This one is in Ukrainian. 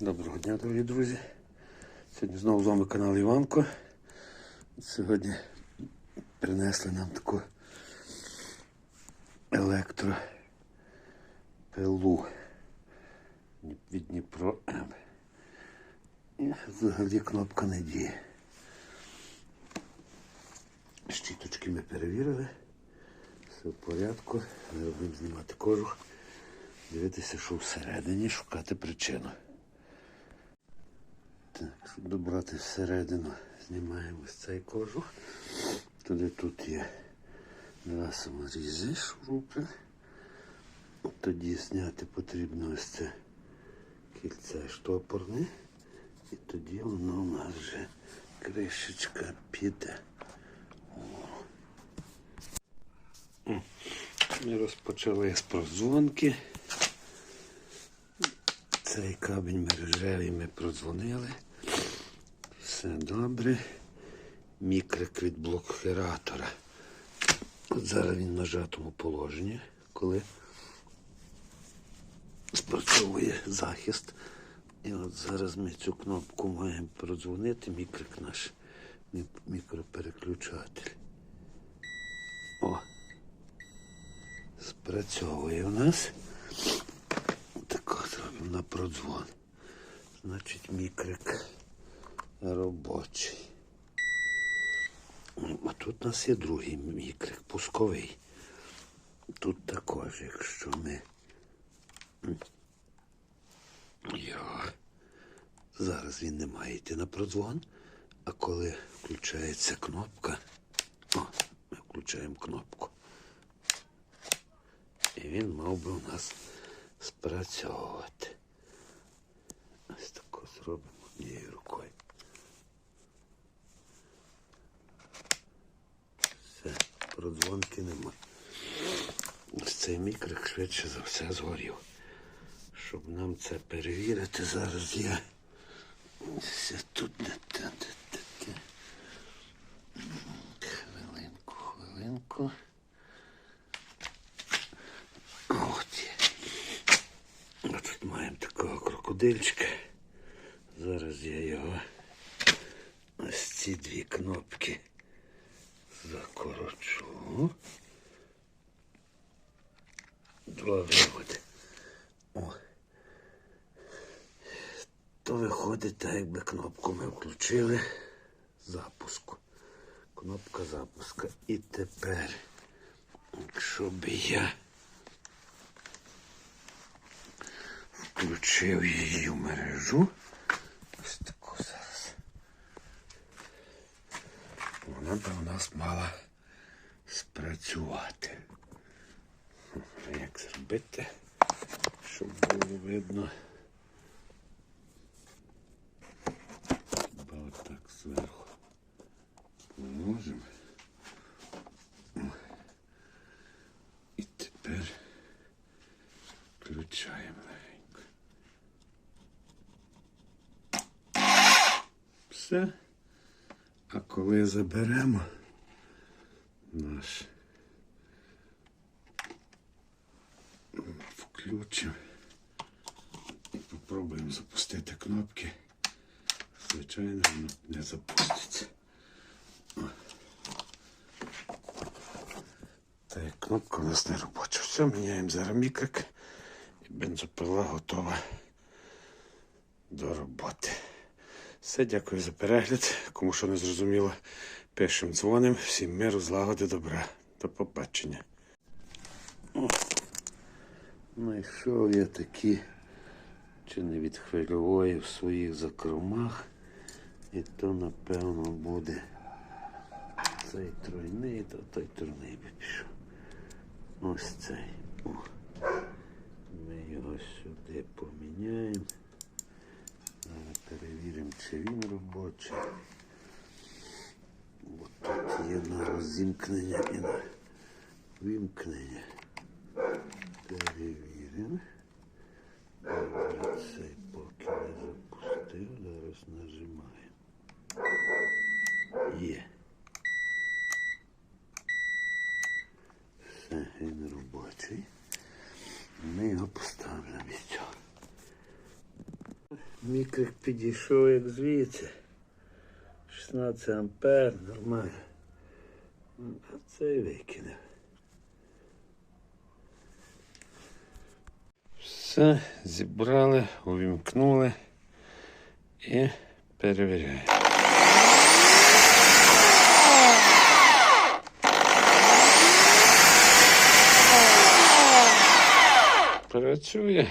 Доброго дня, дорогі друзі. Сьогодні знову з вами канал Іванко. Сьогодні принесли нам таку електропилу від Дніпро М. І взагалі кнопка не діє. Щіточки ми перевірили. Все в порядку. Зараз будемо знімати кожух. Дивитися, що всередині, шукати причину. Так, добрати всередину, знімаємо ось цей кожух. Туди тут є два саморізи, шурупи. Тоді зняти потрібно ось це кільце штопорне. І тоді воно у нас вже кришечка піде. Ми розпочали з прозвонки. Цей кабель мережевий ми продзвонили. Все добре. Мікрик від блокіратора. От зараз він в нажатому положенні, коли спрацьовує захист. І от зараз ми цю кнопку маємо продзвонити, мікрик наш мікропереключатель. О! Спрацьовує у нас. Так от робимо на продзвон. Значить, мікрик робочий. А тут у нас є другий мікрик, пусковий. Тут також, якщо ми. М. Йо. Зараз він не має йти на продзвон, а коли включається кнопка. О, ми включаємо кнопку. І він мав би у нас спрацьовувати. Зробимо однією рукою. Все, продзвонки немає. Ось цей мікрик швидше за все згорів. Щоб нам це перевірити, зараз я все тут де те, де те. Хвилинку, хвилинку. От є. Тут маємо такого крокодильчика. Зараз я його ось ці дві кнопки закорочу. Два виводи. О. То виходить, так якби кнопку ми включили запуску. Кнопка запуска. І тепер, якщо би я включив її в мережу. Ось таку зараз. Вона б у нас мала спрацювати. А Як зробити, щоб було видно? Хіба отак зверху положимо. І тепер включаємо легенько. Все. А коли заберемо наш включимо і попробуємо запустити кнопки. Звичайно, воно не запуститься. О. Так, кнопка у нас не робоча. Все, міняємо зараз мікрик і бензопила готова до роботи. Все, дякую за перегляд. Кому що не зрозуміло, пишемо, дзвонимо. Всім миру, злагоди, добра. До побачення. О, Знайшов я такі, чи не від хвильової в своїх закромах. І то, напевно, буде цей тройний, то той тройний би пішов. Ось цей. О. Ми його сюди поміняємо. Зараз перевіримо, чи він робочий. Бо тут є на розімкнення і на вимкнення. Перевіримо. Цей поки не запустив, зараз нажимаємо. Є. Все, він робочий. Ми його поставимо на місця. Мікрик підійшов як звідси. 16 ампер, нормально. А цей викинув. Все, зібрали, увімкнули і перевіряємо. Працює.